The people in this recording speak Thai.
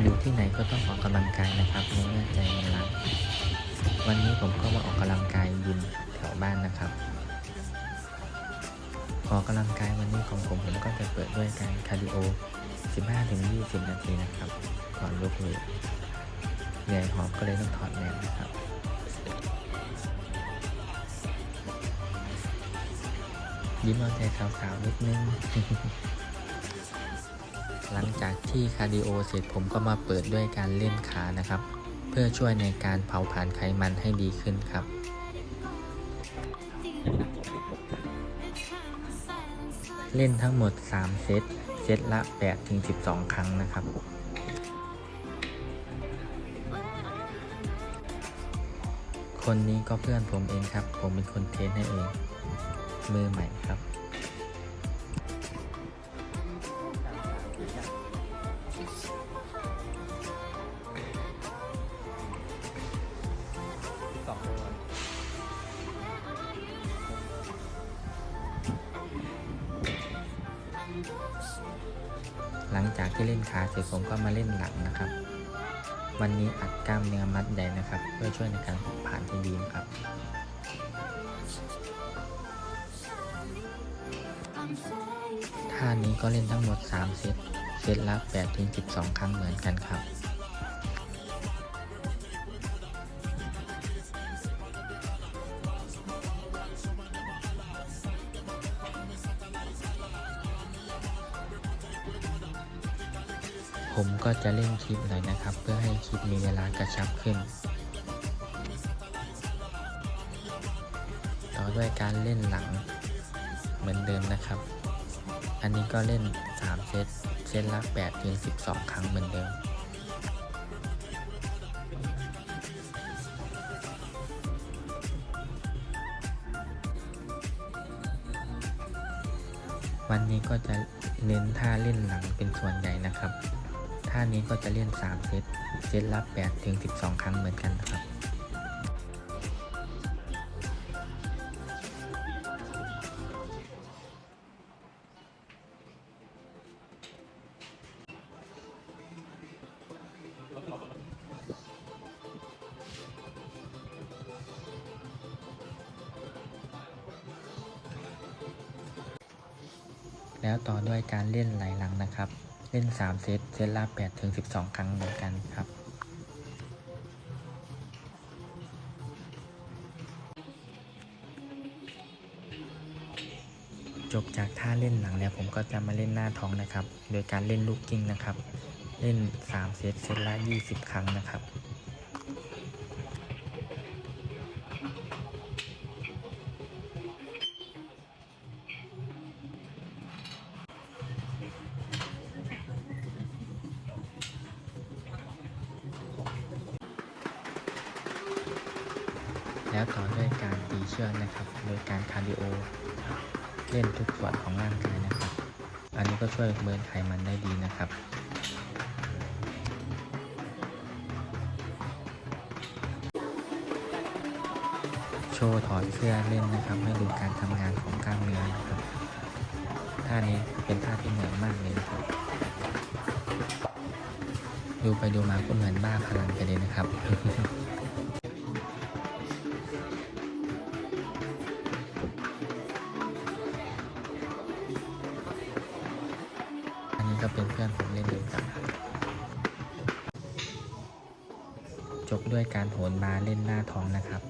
อยู่ที่ไหนก็ต้องออกกำลังกายนะครับเมื่อใจมันรักวันนี้ผมก็มาออกกำลังกายยิมแถวบ้านนะครับออกกำลังกายวันนี้ของผมผมก็จะเปิดด้วยการคาร์ดิโอ 15-20 นาทีนะครับ ก่อนลุกเวทเหนื่อยหอบก็เลยต้องถอดแมสนะครับยิ้มเอาใจสาวๆนิดนึง หลังจากที่คาร์ดิโอเสร็จผมก็มาเปิดด้วยการเล่นขานะครับ เพื่อช่วยในการเผาผลาญไขมันให้ดีขึ้นครับเล่นทั้งหมด 3 เซต เซตละ 8-12 ครั้งนะครับ คนนี้ก็เพื่อนผมเองครับ ผมเป็นคนเทรนให้เอง มือใหม่ครับ ที่เล่นขาเสร็จผมก็มาเล่นหลังนะครับ วันนี้อัดกล้ามเนื้อมัดใหญ่นะครับ เพื่อช่วยในการผ่านที่ดีครับท่านี้ก็เล่นทั้งหมด 3 เซต เซตละ8-12 ครั้งเหมือนกันครับ ผมก็จะเล่นคลิปหน่อยนะครับ เพื่อให้คลิปมีเวลากระชับขึ้น ต่อด้วยการเล่นหลังเหมือนเดิมนะครับ อันนี้ก็เล่น 3 เซต เซตละ8ถึง12 ครั้งเหมือนเดิมวันนี้ก็จะเน้นท่าเล่นหลังเป็นส่วนใหญ่นะครับ ท่านี้ก็จะเล่น 3 เซต เซตละ8ถึง 12 ครั้งเหมือนกันนะครับ แล้วต่อด้วยการเล่นไหลหลังนะครับ เล่น 3 เซต เซตละ8ถึง 12 ครั้งเหมือนกันครับ จบจากท่าเล่นหลังแล้วผมก็จะมาเล่นหน้าท้องนะครับ โดยการเล่นลูกกิ้งนะครับ เล่น 3 เซต เซตละ 20 ครั้งนะครับ แล้วต่อด้วยการตีเชือกนะครับ โดยการคาร์ดิโอ เล่นทุกส่วนของร่างกายนะครับ อันนี้ก็ช่วยเบิร์นไขมันได้ดีนะครับโชว์ถอดเสื้อเล่นนะครับให้ดูการทำงานของกล้ามเนื้อนะครับท่านี้เป็นท่าที่เหนื่อยมากเลยนะครับ ดูไปดูมาก็เหมือนบ้าพลังไปเลยนะครับ ก็เป็นเพื่อนผมเล่นด้วยกัน จบด้วยการโหนบาเล่นหน้าท้องนะครับ